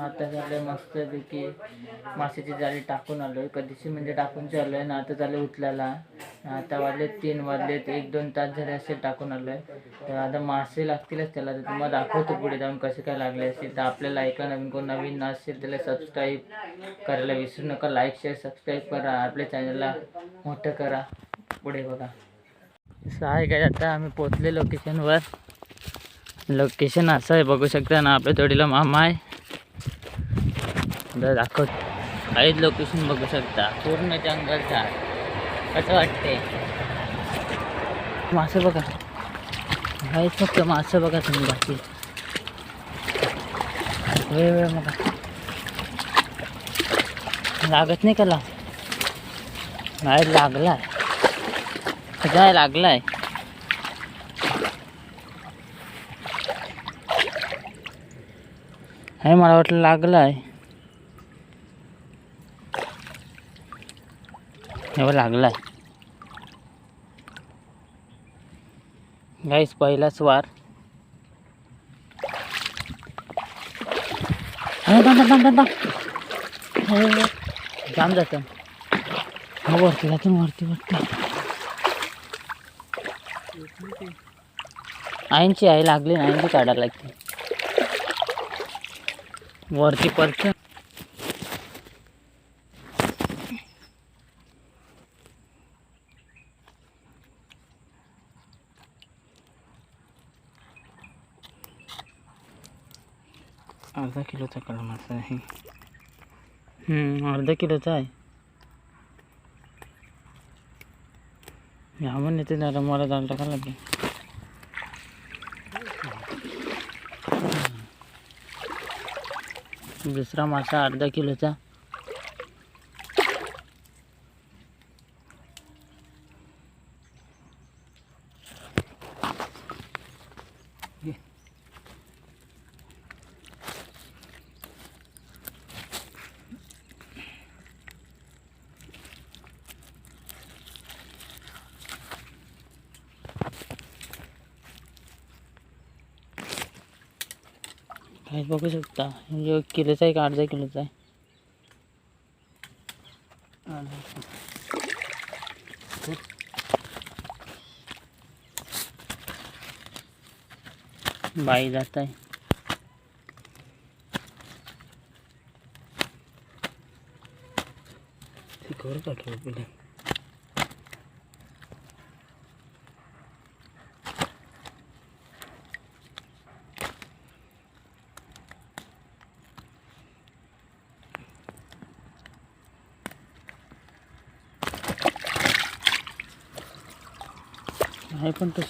आता झालं मस्तपैकी. माशाची जाळी टाकून आलो कधीशी म्हणजे टाकून चाललोय. ना आता झालं उचलायला आता वाजले तीन वाजलेत. एक दोन तास झाले असे टाकून आलोय. तर आता मासे लागतीलच त्याला. तर तुम्हाला दाखवतो पुढे जाऊन कसे काय लागले असेल. तर आपल्याला ऐका नवीन कोण नवीन असेल त्याला सबस्क्राईब करायला विसरू नका. लाईक शेअर सबस्क्राईब करा. आपल्या चॅनलला मोठं करा. पुढे बघा. असं आहे काय आता? आम्ही पोचले लोकेशनवर लोकेशन असं आहे. बघू शकता ना. आपल्या जोडीला मामा आहे. दाखवत. काहीच लोकेशन बघू शकता. पूर्ण जंगलचा कसं वाटते मासे बघा. काहीच फक्त मासे बघा तुम्ही बाकी. वेळ वेळ बघा. लागत नाही कला नाही लागलाय. काय लागलाय. हे मला वाटलं लागलाय. हे बघ लागलाय. गाईस पहिलाच वार. जाम जातं. हो वरती जातो वरती वरती. ऐंशी आहे लागली ना ऐंशी काढायला लागते. वरती परत अर्धा किलोचा कडा मासा आहे. अर्धा किलोचा आहे. यामन येते दादा मला जाऊन टाकायला लागेल. दुसरा मासा अर्धा किलोचा. काय बघू शकता. म्हणजे एक किलोचा आहे का अर्धा किलोचा आहे? बाई जात आहे. घर पाठव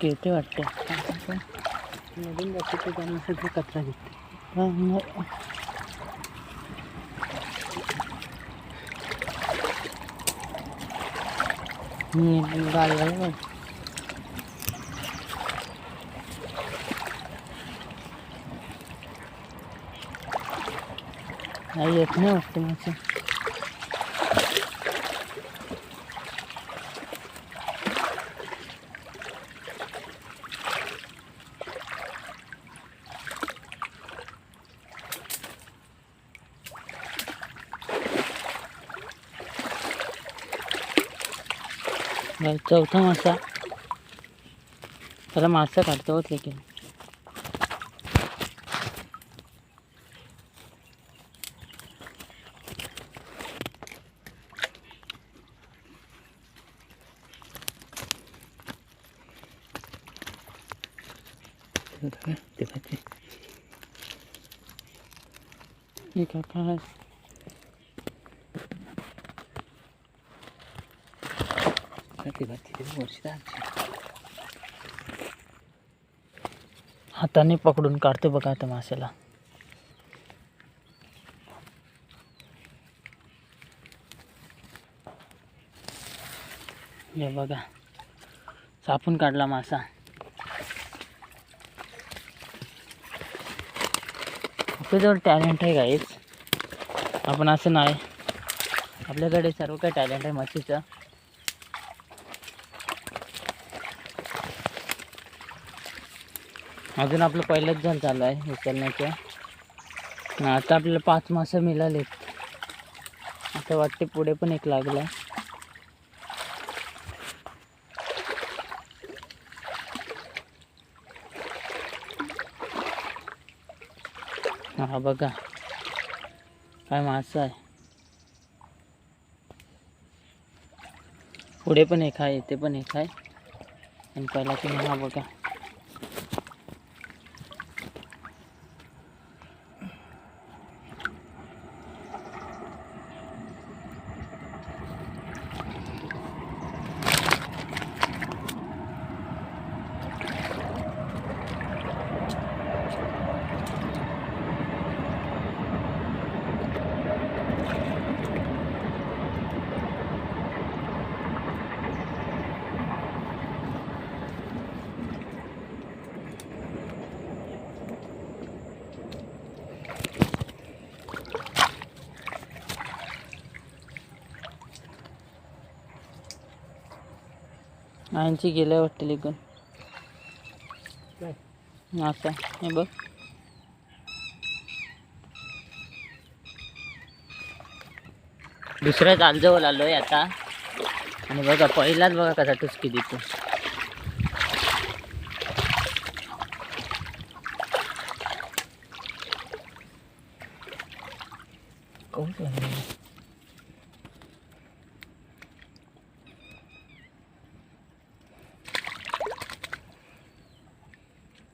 खेळते वाटते. मधून जाते त्यामुळे सगळं कचरा घेते. हा, गाडी. नाही येत नाही वाटतं माझं चौथा मासा त्याला मासा काढतो होत लेकिन ठीक आहे काय हाताने पकडून काढतो बघा आता माशाला. हे बघा. सापून काढला मासा. आपल्याजवळ टॅलेंट आहे काहीच आपण असं नाही. आपल्याकडे सर्व काही टॅलेंट आहे मच्छीचं अजून आपलं पहिलंच झालं चालू आहे उचलण्याचं. आता आपल्याला पाच मासे मिळालेत. असं वाटते पुढे पण एक लागला. हा बघा. काय मासा आहे. पुढे पण एक आहे इथे पण एक आहे. आणि पहिला तुम्ही हा बघा. ऐंशी गेल्या वाटतं लिकून असं हे बघ. दुसऱ्या जालजवळ आलोय आता. आणि बघा पहिलाच बघा कसा टुचकी देतो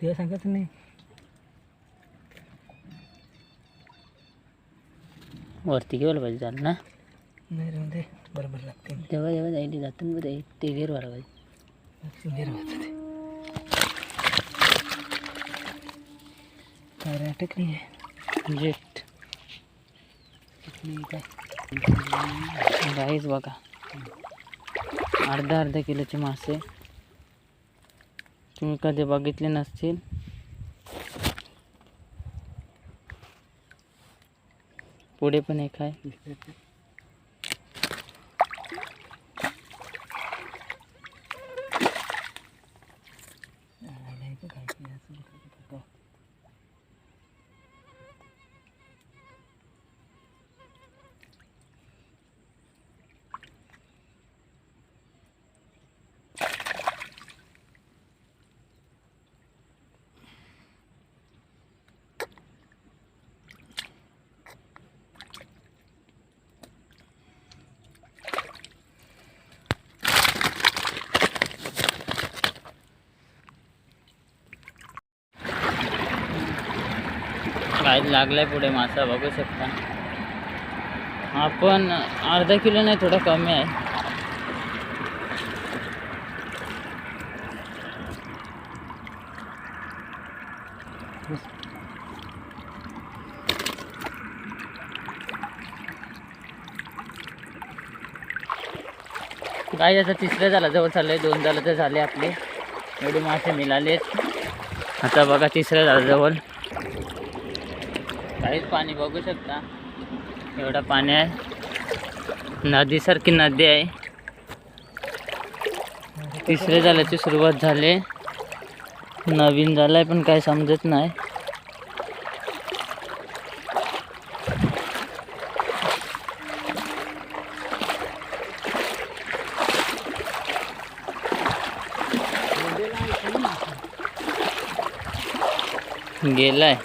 ते सांगत नाही. वरती घेऊन पाहिजे चाल ना? नाही राहून दे बरोबर लागते. तेव्हा जेव्हा जायला जातं ना बरं ते घेर पाहिजे. होतं ते. काय रे अटकली आहे. जेट काय गाईच बघा. अर्धा अर्धा किलोचे मासे. तुम्ही कधी बघितले नसतील. पुढे पण एक आहे. काय लागलाय पुढे मासा बघू शकता. हा पण अर्धा किलो नाही थोडा कमी आहे. काय आता तिसरं झालं जवळ चाललंय दोन झालं तर झाले आपले. एवढे मासे मिळालेत. आता बघा तिसरं झालं जवळ. काहीच पाणी बघू शकता. एवढं पाणी आहे. नदीसारखी नदी आहे. तिसरे झाल्याची सुरुवात झाली. नवीन झालं आहे पण काय समजत नाही. गेलाय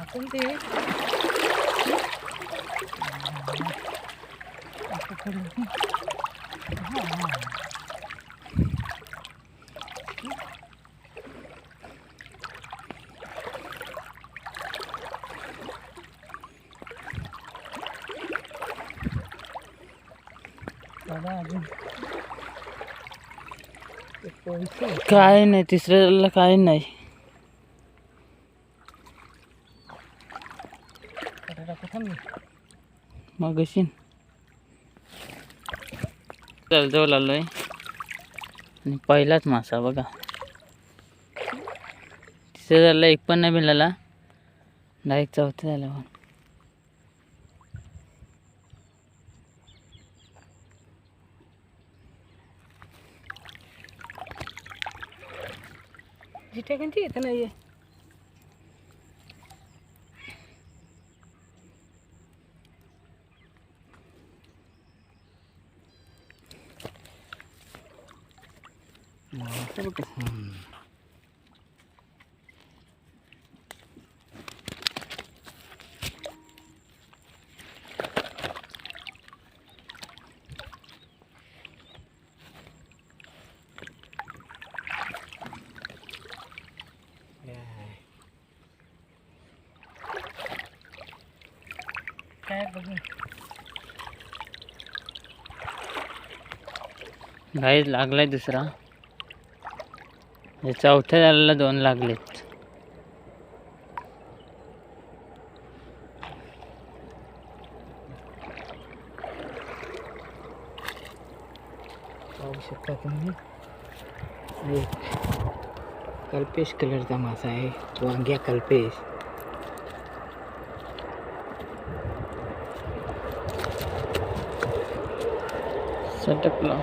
आपण ते दादा अजून काय नाही तिसऱ्याला काय नाही. मग अशी जवळ आलोय. आणि पहिलाच मासा बघा. तिसऱ्या झाला एक पण नाही मिळाला. डायरेक्ट चौथा झाला पण भाजी टाकायची येत नाही काय बघू गाईज लागलाय दुसरा. हे चौथ्या झालेला दोन लागलेत. पाहू शकता तुम्ही? एक कल्पेश कलरचा मासा आहे. वांग्या कल्पेश. सटकला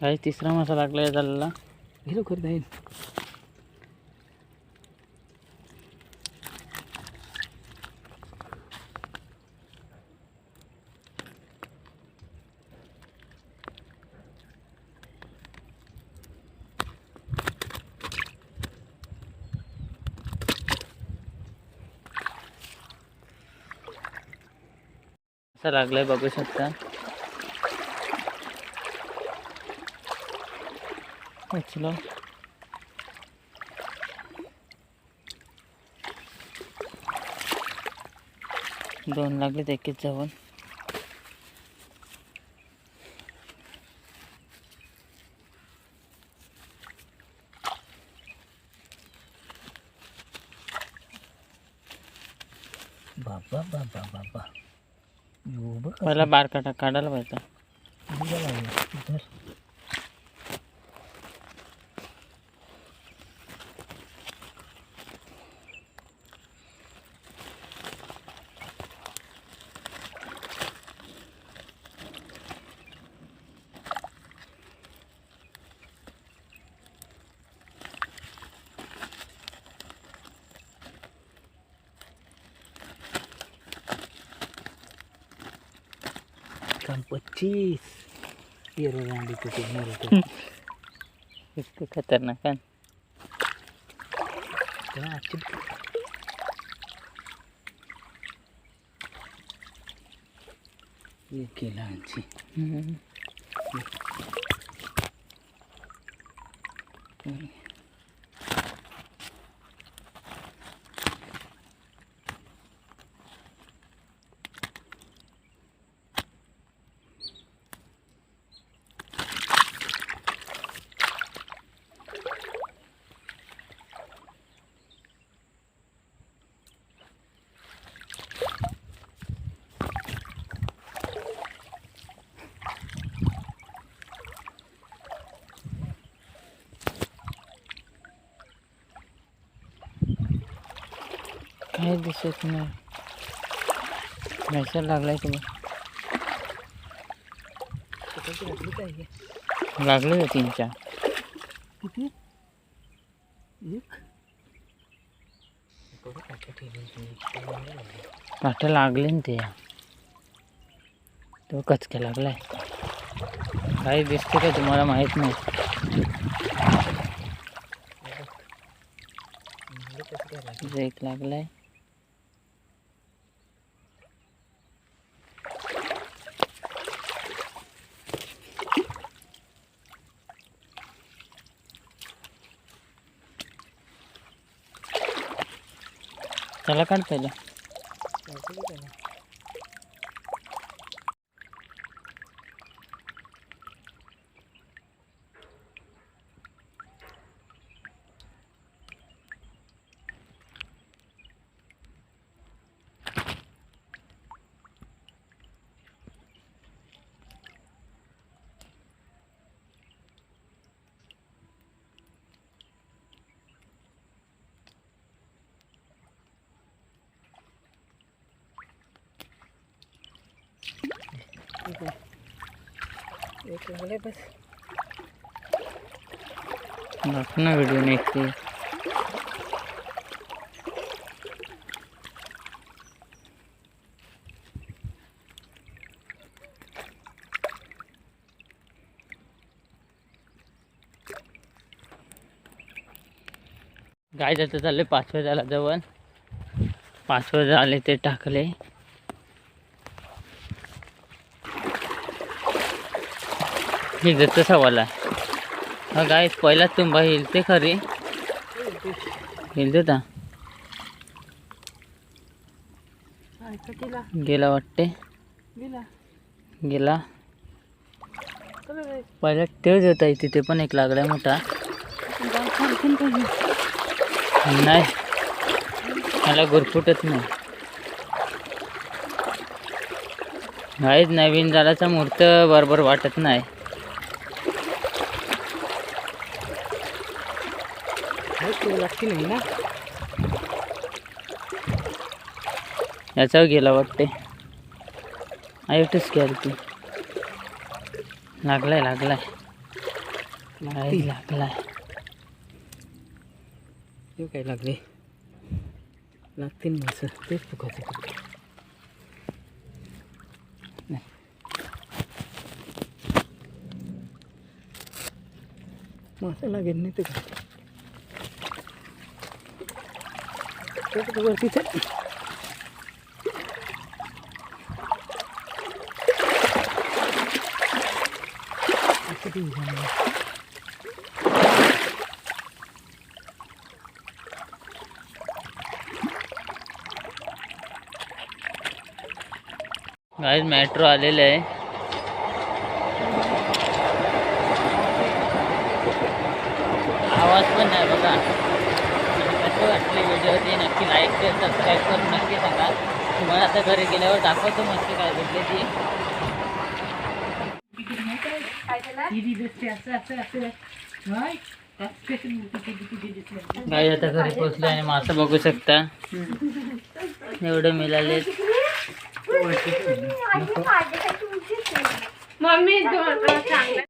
काही तिसरा मासा लागलाय झालेला. गेलो करत आहे असा लागलाय बघू शकता. उचलो. दोन लागले एकीच जाऊन. बाबा बाबा बाबा. यो बारकाटा पहिला बार काटा काढायला पाहिजे. काम पच्चीस येरो रांडी तुझे मेरे इतकं खतरनाक आहे तो ये केला आमची हम्म. काय दिसत नाही मेसेज लागलाय तुम्ही। लागले का तीन चार। किती एक। काटा लागले ना ते तो कचका लागलाय काही दिसते का तुम्हाला माहित नाही। एक लागलाय त्याला काढ पहिलं एक लागले बस. दाखव ना व्हिडिओ नेक्स्ट गाय जातं चालले पाचव्या झाला जवळ. पाचवं झाले ते टाकले. हे घेतो सवाला. हा गाय पहिला तुंबा हिलते खरी. हिलते ता गेला वाटते. गेला. पहिला तेच होता तिथे पण एक लागलाय मोठा. नाही. मला गुरफुटत नाही. गाईच नवीन झाल्याचा मूर्त बरोबर वाटत नाही. तुला लागते नाही ना. याच्यावर गेला वाटते. आयटच घ्याल ती. लागलाय लागलाय. लागलाय. ते काय लागले? लागतील माणसं तेच फुकायचं मासा लागेल नाही तर काय ते तर वरतीच आहे. असं ते उभं गाईज मेट्रो आलेले आहे आवाज पण नाही बघा कसे वाटले व्हिडिओ ते नक्की लाईक शेअर सबस्क्राईब करून नक्की सांगा. तुम्हाला आता घरी गेल्यावर दाखवतो मस्त काय भेटले ती. गाई आता घरी पोचले आणि मासे बघू शकता. एवढे मिळाले. मम्मी